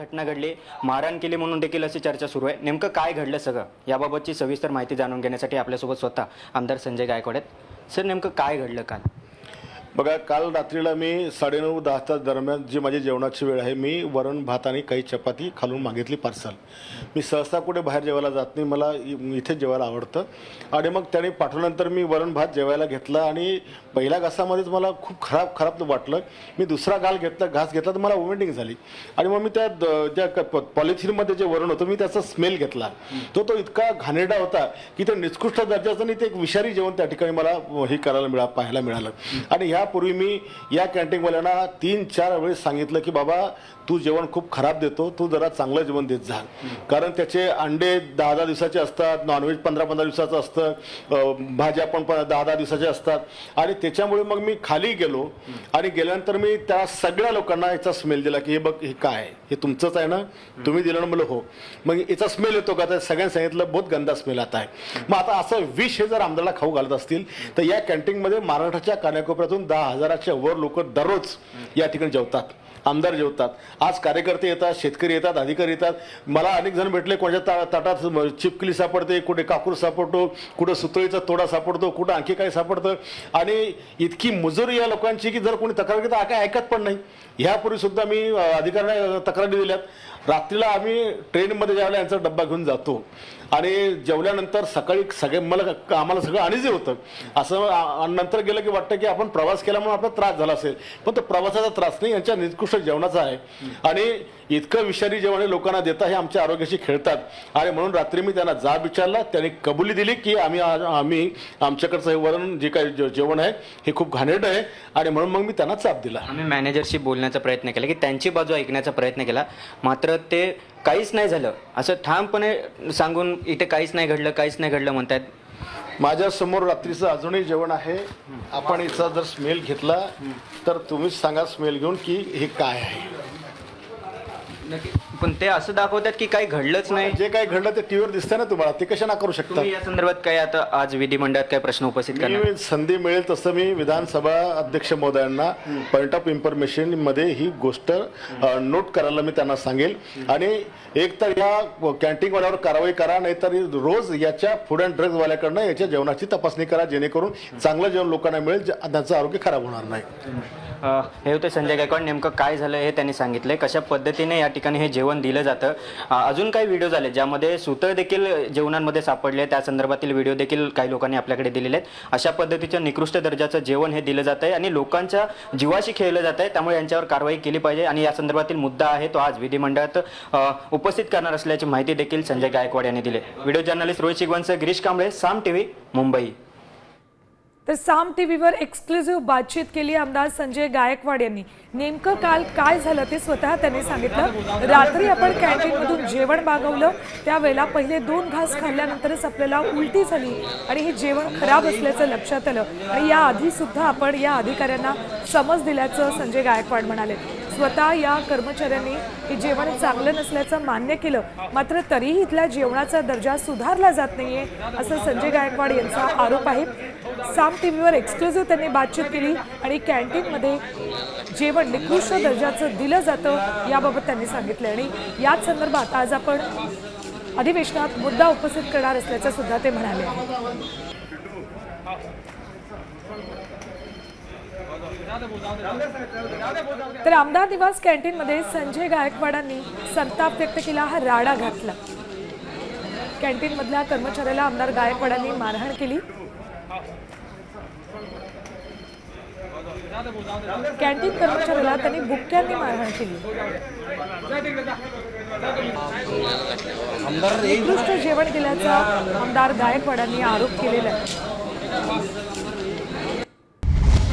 घटना घडली. मारहाण केली म्हणून देखील अशी चर्चा सुरू आहे. नेमकं काय घडलं सगळं? याबाबतची सविस्तर माहिती जाणून घेण्यासाठी आपल्यासोबत स्वतः आमदार संजय गायकवाड आहेत. सर नेमकं काय घडलं काल? बघा काल रात्रीला मी साडेनऊ तास दरम्यान जी माझी जेवणाची वेळ आहे मी वरण भात आणि काही चपाती खालून मागितली पार्सल मी सहसा कुठे बाहेर जेवायला जात नाही मला इ- इथे जेवायला आवडतं. आणि मग त्याने पाठवल्यानंतर मी वरण भात जेवायला घेतला आणि पहिल्या घासामध्येच मला खूप खराब खराब वाटलं. मी दुसरा गाल घेतला घास घेतला तर मला वॉमिटिंग झाली. आणि मग मी त्या द- ज्या पॉलिथिनमध्ये जे वरण होतं मी त्याचा स्मेल घेतला. तो तो इतका घाणेरडा होता की ते निकृष्ट दर्जाचं आणि ते एक विषारी जेवण त्या ठिकाणी मला हे करायला मिळा पाहायला मिळालं. आणि ह्या यापूर्वी मी या कॅन्टीनवाल्यांना तीन चार वेळेस सांगितलं की बाबा तू जेवण खूप खराब देतो तू जरा चांगलं जेवण देत जा. कारण त्याचे अंडे दहा दहा दिवसाचे असतात नॉनव्हेज पंधरा पंधरा दिवसाचं असतं भाज्या पण दहा दहा दिवसाच्या असतात. आणि त्याच्यामुळे मग मी खाली गेलो आणि गेल्यानंतर मी त्या सगळ्या लोकांना याचा स्मेल दिला की हे बघ हे काय? हे तुमचंच आहे ना? तुम्ही दिलं ना म्हणलं हो. मग याचा स्मेल येतो का? तर सगळ्यांनी सांगितलं बहुत गंदा स्मेल आता आहे. मग आता असं विष हे जर आमदारला खाऊ घालत असतील तर या कॅन्टीनमध्ये महाराष्ट्राच्या कानाकोपऱ्यातून दहा हजाराच्या वर लोक दररोज या ठिकाणी जेवतात. आमदार जेवतात आज कार्यकर्ते येतात शेतकरी येतात अधिकारी येतात. मला अनेक जण भेटले कोणाच्या ता ताटात चिपकली सापडते कुठे कापूर सापडतो कुठं सुतळीचा तोडा सापडतो कुठं आणखी काही सापडतं. आणि इतकी मुजोरी या लोकांची की जर कोणी तक्रार घेतं काय ऐकत पण नाही. ह्यापूर्वी सुद्धा मी अधिकाऱ्यांना तक्रारी दिल्यात. रात्रीला आम्ही ट्रेनमध्ये ज्यावेळेला यांचा डब्बा घेऊन जातो आणि जेवल्यानंतर सकाळी सगळे मला आम्हाला सगळं अनिजे होतं असं नंतर गेलं की वाटतं की आपण प्रवास केल्यामुळे आपला त्रास झाला असेल. पण तो प्रवासाचा त्रास नाही यांच्या निकृष्ट जेवणाचा आहे. आणि इतकं विषारी जेवण लोकांना देता हे आमच्या आरोग्याशी खेळतात. आणि म्हणून रात्री मी त्यांना जाब विचारला त्यांनी कबुली दिली की आम्ही आम्ही आमच्याकडचं हे वरण जे काय जे- जेवण आहे हे खूप घाणेरडं आहे. आणि म्हणून मग मी त्यांना चाप दिला. आम्ही मॅनेजरशी बोलण्याचा प्रयत्न केला की त्यांची बाजू ऐकण्याचा प्रयत्न केला. मात्र ते काहीच नाही झालं. असं ठामपणे सांगून इथे काहीच नाही घडलं काहीच नाही घडलं म्हणतात माझ्यासमोर रात्रीचं अजूनही जेवण आहे. आपण याचा जर स्मेल घेतला तर तुम्हीच सांगा स्मेल घेऊन की हे काय आहे. पण ते असं दाखवतात की काही घडलंच नाही. जे काही घडलं ते टीव्हीवर दिसतंय ना तुम्हाला ते कशा ना करू शकता? तुम्ही या संदर्भात काय आता आज विधिमंडळात काय प्रश्न उपस्थित करणार? मी संधी मिळेल तसं मी विधानसभा अध्यक्ष महोदयांना पॉईंट ऑफ इन्फॉर्मेशनमध्ये ही गोष्ट अ, नोट करायला मी त्यांना सांगेल. आणि एक तर या कॅन्टीनवाल्यावर कारवाई करा नाहीतर रोज याच्या फूड अँड ड्रग्ज वाल्याकडनं याच्या जेवणाची तपासणी करा जेणेकरून चांगलं जेवण लोकांना मिळेल जे- त्यांचं आरोग्य खराब होणार नाही. अ, हे होते संजय गायकवाड. नेमकं काय झालं हे त्यांनी सांगितलंय. कशा पद्धतीने या ठिकाणी हे जेवण दिलं जातं. अजून काही व्हिडिओ झाले ज्यामध्ये सुतळ देखील जेवणांमध्ये सापडले त्या संदर्भातील व्हिडिओ देखील काही लोकांनी आपल्याकडे दिलेले आहेत. अशा पद्धतीचं निकृष्ट दर्जाचं जेवण हे दिलं जात आहे आणि लोकांच्या जीवाशी खेळलं जात आहे त्यामुळे यांच्यावर कारवाई केली पाहिजे आणि या संदर्भातील मुद्दा आहे तो आज विधिमंडळात उपस्थित करणार असल्याची माहिती देखील संजय गायकवाड यांनी दिली. Video journalist Rohit Shigwant Girish Kamble Saam TV Mumbai. तर साम टीव्हीवर एक्सक्लुझिव्ह बातचीत केली आमदार संजय गायकवाड यांनी. नेमकं काल काय झालं ते स्वतः त्यांनी सांगितलं. रात्री आपण कॅन्टीनमधून जेवण मागवलं. त्यावेळेला पहिले दोन घास खाल्ल्यानंतरच आपल्याला उलटी झाली आणि हे जेवण खराब असल्याचं लक्षात आलं. आणि याआधी सुद्धा आपण या अधिकाऱ्यांना समज दिल्याचं संजय गायकवाड म्हणाले. स्वतः या कर्मचाऱ्यांनी हे जेवण चांगलं नसल्याचं मान्य केलं. मात्र तरीही इथल्या जेवणाचा दर्जा सुधारला जात नाहीये असं संजय गायकवाड यांचा आरोप आहे. साम टीव्हीवर एक्सक्लुझिव्ह त्यांनी बातचीत केली आणि कॅन्टीनमध्ये जेवण निकृष्ट दर्जाचं दिलं जातं याबाबत त्यांनी सांगितलं. आणि याच संदर्भात आज आपण अधिवेशनात मुद्दा उपस्थित करणार असल्याचं सुद्धा ते म्हणाले. तर आमदार निवास कॅन्टीनमध्ये संजय गायकवाडांनी संताप व्यक्त केला हा राडा घातला. कॅन्टीनमधल्या कर्मचाऱ्याला आमदार गायकवाडांनी मारहाण केली. कॅन्टीन कर्मचाऱ्याला त्यांनी बुक्क्यांनी मारहाण केली. निकृष्ट जेवण केल्याचा आमदार गायकवाडांनी आरोप केलेला आहे.